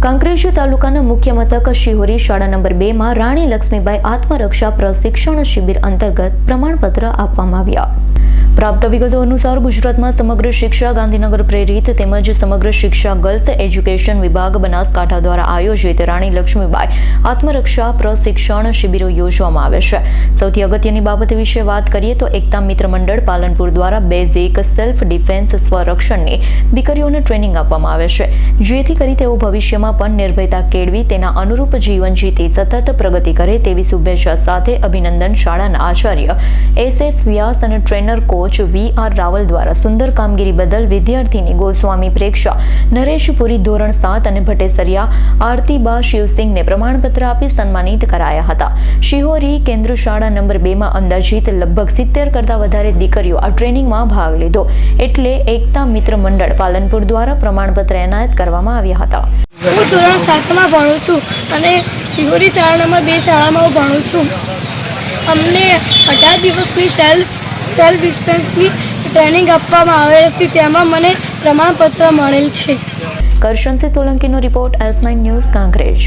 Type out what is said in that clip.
કાંકરેજ તાલુકાના મુખ્ય મથક શિહોરી શાળા નંબર બેમાં રાણી લક્ષ્મીબાઈ આત્મરક્ષા પ્રશિક્ષણ શિબિર અંતર્ગત પ્રમાણપત્ર આપવામાં આવ્યા. પ્રાપ્ત વિગતો અનુસાર ગુજરાતમાં સમગ્ર શિક્ષા ગાંધીનગર પ્રેરિત તેમજ સમગ્ર શિક્ષા ગર્લ્સ એજ્યુકેશન વિભાગ બનાસકાંઠા દ્વારા આયોજિત રાણી લક્ષ્મીબાઈ આત્મરક્ષા પ્રશિક્ષણ શિબિરો યોજવામાં આવે છે. સૌથી અગત્યની બાબત વિશે વાત કરીએ તો એકતા મિત્ર મંડળ પાલનપુર દ્વારા બેઝિક સેલ્ફ ડિફેન્સ સ્વરક્ષણની દીકરીઓને ટ્રેનિંગ આપવામાં આવે છે. જેથી કરી તેઓ ભવિષ્યમાં પણ નિર્ભયતા કેળવી તેના અનુરૂપ જીવન જીતી સતત પ્રગતિ કરે તેવી શુભેચ્છા સાથે અભિનંદન શાળાના આચાર્ય એસ એસ વ્યાસ અને trainer coach V R Raval દ્વારા સુંદર કામગીરી બદલ વિદ્યાર્થીની ગોસ્વામી પ્રેક્ષા. નરેશપુરી ધોરણ સાત અને ભટ્ટેસરિયા આરતીબા શિવસિંહને પ્રમાણપત્ર આપી સન્માનિત કરાયા હતા. શિહોરી કેન્દ્ર શાળા નંબર બેમાં અંદાજિત લગભગ સિત્તેર કરતાં વધારે દીકરીઓ આ ટ્રેનિંગમાં ભાગ લીધો. એટલે એકતા મિત્ર મંડળ પાલનપુર દ્વારા પ્રમાણપત્ર એનાયત કરવામાં આવ્યા હતા. હું ધોરણ સાતમાં ભણું છું અને શિહોરી શાળા નંબર બે શાળામાં હું ભણું છું. અમને અઢાર દિવસની સેલ્ફ સેલ્ફ ડિસ્પેન્સની ટ્રેનિંગ આપવામાં આવે હતી. તેમાં મને પ્રમાણપત્ર મળેલ છે. Karshansinh સોલંકીનો report S nine news Kankrej